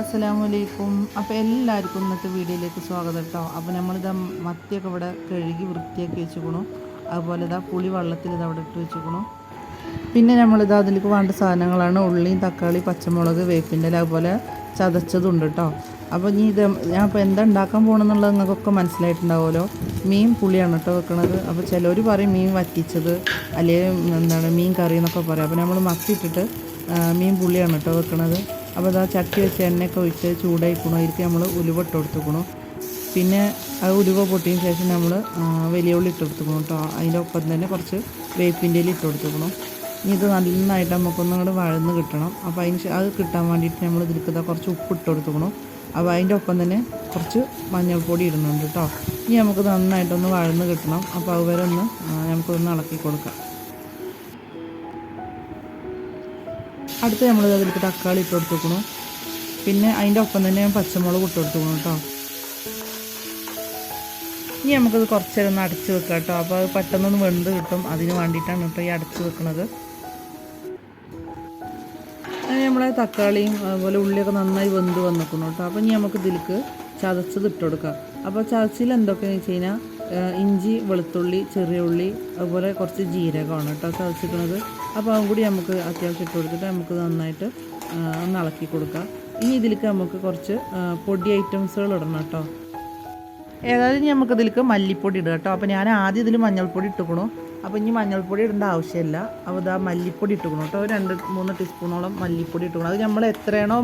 അസ്സലാമു അലൈക്കും അപ്പോൾ എല്ലാവർക്കും ഇന്നത്തെ വീഡിയോയിലേക്ക് സ്വാഗതം കേട്ടോ അപ്പോൾ നമ്മളിതാ മത്തിയൊക്കെ ഇവിടെ കഴുകി വൃത്തിയാക്കി വെച്ചുക്കണു അതുപോലെ ഇതാ പുളി വെള്ളത്തിൽ ഇത് അവിടെ ഇട്ട് വെച്ചുക്കണു പിന്നെ നമ്മളിതാ അതിലേക്ക് വേണ്ട സാധനങ്ങളാണ്. ഉള്ളിയും തക്കാളി പച്ചമുളക് വേപ്പിന്റെ അതുപോലെ ചതച്ചതുണ്ട് കേട്ടോ അപ്പോൾ ഇനി ഇത് ഞാൻ അപ്പോൾ എന്താ ഉണ്ടാക്കാൻ പോകണമെന്നുള്ളത് നിങ്ങൾക്കൊക്കെ മനസ്സിലായിട്ടുണ്ടാവുമല്ലോ. മീൻ പുളിയാണ് കേട്ടോ വെക്കണത്. അപ്പോൾ ചിലർ പറയും മീൻ വറ്റിച്ചത് അല്ലെങ്കിൽ എന്താണ് മീൻ കറി എന്നൊക്കെ പറയും. അപ്പോൾ നമ്മൾ മത്തിയിട്ടിട്ട് മീൻ പുളിയാണ് കേട്ടോ വെക്കണത്. അപ്പോൾ അതാ ചട്ടി വെച്ച് എണ്ണയൊക്കെ ഒഴിച്ച് ചൂടായിക്കണോ. അതിലേക്ക് നമ്മൾ ഉലുവ ഇട്ട് കൊടുത്തുക്കണു. പിന്നെ ആ ഉലുവ പൊട്ടിയതിന് ശേഷം നമ്മൾ വലിയ ഉള്ളി ഇട്ട് കൊടുത്തുക്കണം കേട്ടോ. അതിന്റെ ഒപ്പം തന്നെ കുറച്ച് വേപ്പിന്റെ ഇല ഇട്ട് കൊടുത്തുക്കണം. ഇനി ഇത് നന്നായിട്ട് നമുക്കൊന്നും കൂടെ വഴന്ന് കിട്ടണം. അപ്പോൾ അതിന് അത് കിട്ടാൻ വേണ്ടിയിട്ട് നമ്മൾ ഇതിലേക്ക് ഇതാ കുറച്ച് ഉപ്പ് ഇട്ട് കൊടുത്തുക്കണം. അപ്പോൾ അതിന്റെ ഒപ്പം തന്നെ കുറച്ച് മഞ്ഞൾപ്പൊടി ഇടുന്നുണ്ട് കേട്ടോ. ഇനി നമുക്ക് നന്നായിട്ടൊന്ന് വഴന്ന് കിട്ടണം. അപ്പോൾ അതുവരെ ഒന്ന് നമുക്കൊന്ന് ഇളക്കി കൊടുക്കാം. അടുത്ത് നമ്മൾ അതിലേക്ക് തക്കാളി ഇട്ട് കൊടുത്തേക്കണു. പിന്നെ അതിന്റെ ഒപ്പം തന്നെ ഞാൻ പച്ചമുളക് ഇട്ട് കൊടുത്തേക്കണു കേട്ടോ. ഇനി നമുക്കത് കുറച്ച് നേരം ഒന്ന് അടച്ച് വെക്കാം കേട്ടോ. അപ്പോൾ അത് പെട്ടെന്നൊന്ന് വെന്ത് കിട്ടും. അതിന് വേണ്ടിയിട്ടാണ് കേട്ടോ ഈ അടച്ച് വെക്കുന്നത് അങ്ങനെ നമ്മളെ തക്കാളിയും അതുപോലെ ഉള്ളിയൊക്കെ നന്നായി വെന്ത് വന്നിരിക്കുന്നു കേട്ടോ. അപ്പോൾ ഇനി നമുക്ക് ഇതിലേക്ക് ചതച്ചത് ഇട്ട് കൊടുക്കാം. അപ്പോൾ ചതച്ചിൽ എന്തൊക്കെയാണെന്ന് വെച്ച് കഴിഞ്ഞാൽ ഇഞ്ചി വെളുത്തുള്ളി ചെറിയ ഉള്ളി അതുപോലെ കുറച്ച് ജീരകമാണ് കേട്ടോ ചതച്ചിരിക്കുന്നത് അപ്പോൾ അതും കൂടി നമുക്ക് അത്യാവശ്യം ഇട്ട് കൊടുത്തിട്ട് നമുക്ക് നന്നായിട്ട് ഒന്ന് ഇളക്കി കൊടുക്കാം. ഇനി ഇതിലേക്ക് നമുക്ക് കുറച്ച് പൊടി ഐറ്റംസുകൾ ഇടണം കേട്ടോ. ഏതായാലും ഇനി നമുക്ക് ഇതിലേക്ക് മല്ലിപ്പൊടി ഇടുക കേട്ടോ. അപ്പോൾ ഞാൻ ആദ്യം ഇതിൽ മഞ്ഞൾപ്പൊടി ഇട്ടുക്കണു. അപ്പോൾ ഇനി മഞ്ഞൾപ്പൊടി ഇടേണ്ട ആവശ്യമില്ല. അപ്പോൾ ഇതാ മല്ലിപ്പൊടി ഇട്ടുക്കണു കേട്ടോ. രണ്ട് മൂന്ന് ടീസ്പൂണോളം മല്ലിപ്പൊടി ഇട്ടുക്കണം. അത് നമ്മൾ എത്രയാണോ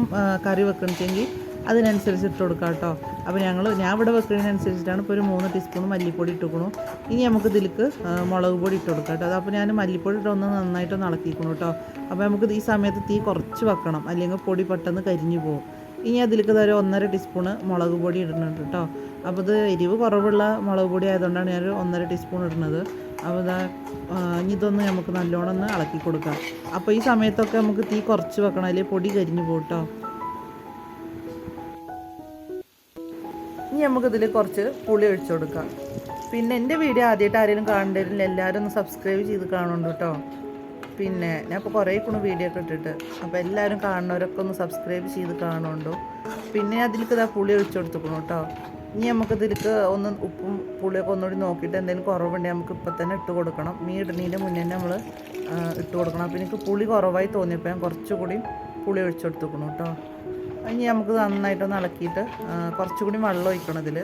കറി വെക്കണമെങ്കിൽ അതിനനുസരിച്ച് ഇട്ട് കൊടുക്കാം കേട്ടോ. അപ്പോൾ ഞങ്ങൾ ഞാൻ ഇവിടെ വെക്കുന്നതിനനുസരിച്ചിട്ടാണ് ഇപ്പോൾ ഒരു മൂന്ന് ടീസ്പൂൺ മല്ലിപ്പൊടി ഇട്ടുക്കണു ഇനി നമുക്ക് ഇതിലേക്ക് മുളക് പൊടി ഇട്ട് കൊടുക്കാം കേട്ടോ. അപ്പോൾ ഞാൻ മല്ലിപ്പൊടി ഇട്ടൊന്ന് നന്നായിട്ടൊന്ന് ഇളക്കിക്കണം കേട്ടോ. അപ്പോൾ നമുക്ക് ഈ സമയത്ത് തീ കുറച്ച് വെക്കണം. അല്ലെങ്കിൽ പൊടി പെട്ടെന്ന് കരിഞ്ഞു പോകും. ഇനി അതിലേക്ക് ഒരു ഒന്നര ടീസ്പൂണ് മുളക് പൊടി ഇടുന്നുണ്ട് കേട്ടോ. അപ്പോൾ ഇത് എരിവ് കുറവുള്ള മുളക് പൊടി ആയതുകൊണ്ടാണ് ഞാൻ ഒന്നര ടീസ്പൂൺ ഇടുന്നത്. അപ്പോൾ ഇതാ ഇനി ഇതൊന്ന് നമുക്ക് നല്ലോണം ഒന്ന് ഇളക്കി കൊടുക്കാം. അപ്പോൾ ഈ സമയത്തൊക്കെ നമുക്ക് തീ കുറച്ച് വെക്കണം. അല്ലെങ്കിൽ പൊടി കരിഞ്ഞു പോകും ഇനി നമുക്കിതിൽ കുറച്ച് പുളി ഒഴിച്ചു കൊടുക്കാം. പിന്നെ എന്റെ വീഡിയോ ആദ്യമായിട്ട് ആരെങ്കിലും കാണേണ്ടതില്ല എല്ലാവരും ഒന്ന് സബ്സ്ക്രൈബ് ചെയ്ത് കാണുന്നുണ്ട് കേട്ടോ. പിന്നെ ഞാൻ ഇപ്പോൾ കുറേ കൂടെ വീഡിയോ ഒക്കെ ഇട്ടിട്ട് അപ്പോൾ എല്ലാവരും കാണുന്നവരൊക്കെ ഒന്ന് സബ്സ്ക്രൈബ് ചെയ്ത് കാണുന്നുണ്ടോ? പിന്നെ അതിലേക്ക് ഇതാ പുളി ഒഴിച്ചു കൊടുത്തുക്കണം കേട്ടോ. ഇനി നമുക്ക് ഇതിലേക്ക് ഒന്ന് ഉപ്പും പുളിയൊക്കെ ഒന്നുകൂടി നോക്കിയിട്ട് എന്തെങ്കിലും കുറവുണ്ടെങ്കിൽ നമുക്ക് ഇപ്പം തന്നെ ഇട്ട് കൊടുക്കണം. മീൻ ഇടുന്നതിന്റെ മുന്നേ നമ്മൾ ഇട്ട് കൊടുക്കണം. അപ്പോൾ എനിക്ക് പുളി കുറവായി തോന്നിയപ്പോൾ ഞാൻ കുറച്ചുകൂടി പുളി ഒഴിച്ചു കൊടുത്തുക്കണം കേട്ടോ. ഇനി നമുക്ക് നന്നായിട്ടൊന്ന് ഇളക്കിയിട്ട് കുറച്ചുകൂടി വെള്ളം ഒഴിക്കണം ഇതിൽ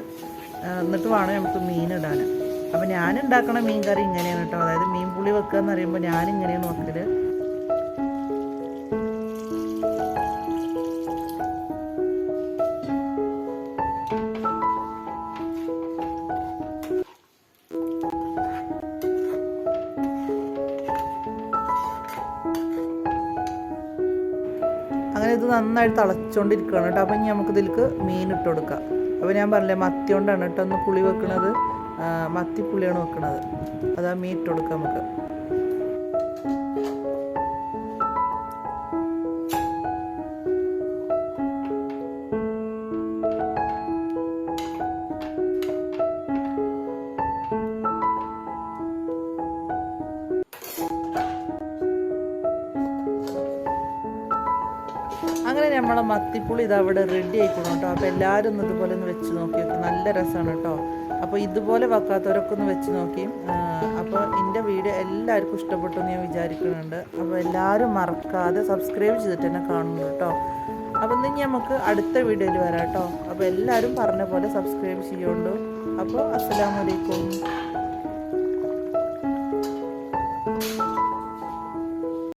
എന്നിട്ട് വേണം നമുക്ക് മീൻ ഇടാൻ അപ്പോൾ ഞാൻ ഉണ്ടാക്കണ മീൻ കറി ഇങ്ങനെയാണ് കേട്ടോ. അതായത് മീൻ പുളി വെക്കുക എന്ന് പറയുമ്പോൾ ഞാൻ ഇങ്ങനെയാണ് വെക്കൽ അങ്ങനെ ഇത് നന്നായിട്ട് തിളച്ചുകൊണ്ടിരിക്കുകയാണ് കേട്ടോ. അപ്പം ഇനി നമുക്ക് ഇതിലേക്ക് മീൻ ഇട്ട് കൊടുക്കാം. അപ്പോൾ ഞാൻ പറഞ്ഞില്ലേ മത്തി കൊണ്ടാണ് കേട്ടോ ഒന്ന് പുളി വെക്കണത്. മത്തി പുളിയാണ് വെക്കണത്. അതാ മീൻ ഇട്ട് കൊടുക്കാം നമുക്ക്. അങ്ങനെ നമ്മളെ മത്തിപ്പുളി ഇത് അവിടെ റെഡി ആയിക്കണം കേട്ടോ അപ്പോൾ എല്ലാവരും ഒന്ന് ഇതുപോലെ ഒന്ന് വെച്ച് നോക്കി. നല്ല രസമാണ് കേട്ടോ അപ്പോൾ ഇതുപോലെ വെക്കാത്തവരൊക്കെ ഒന്ന് വെച്ച് നോക്കി. അപ്പോൾ എന്റെ വീഡിയോ എല്ലാവർക്കും ഇഷ്ടപ്പെട്ടു എന്ന് ഞാൻ വിചാരിക്കുന്നുണ്ട്. അപ്പോൾ എല്ലാവരും മറക്കാതെ സബ്സ്ക്രൈബ് ചെയ്തിട്ട് തന്നെ കാണുന്നു കേട്ടോ അപ്പോൾ ഇനി നമുക്ക് അടുത്ത വീഡിയോയിൽ വരാം കേട്ടോ അപ്പോൾ എല്ലാവരും പറഞ്ഞ പോലെ സബ്സ്ക്രൈബ് ചെയ്യുള്ളൂ അപ്പോൾ അസ്സലാമലൈക്കും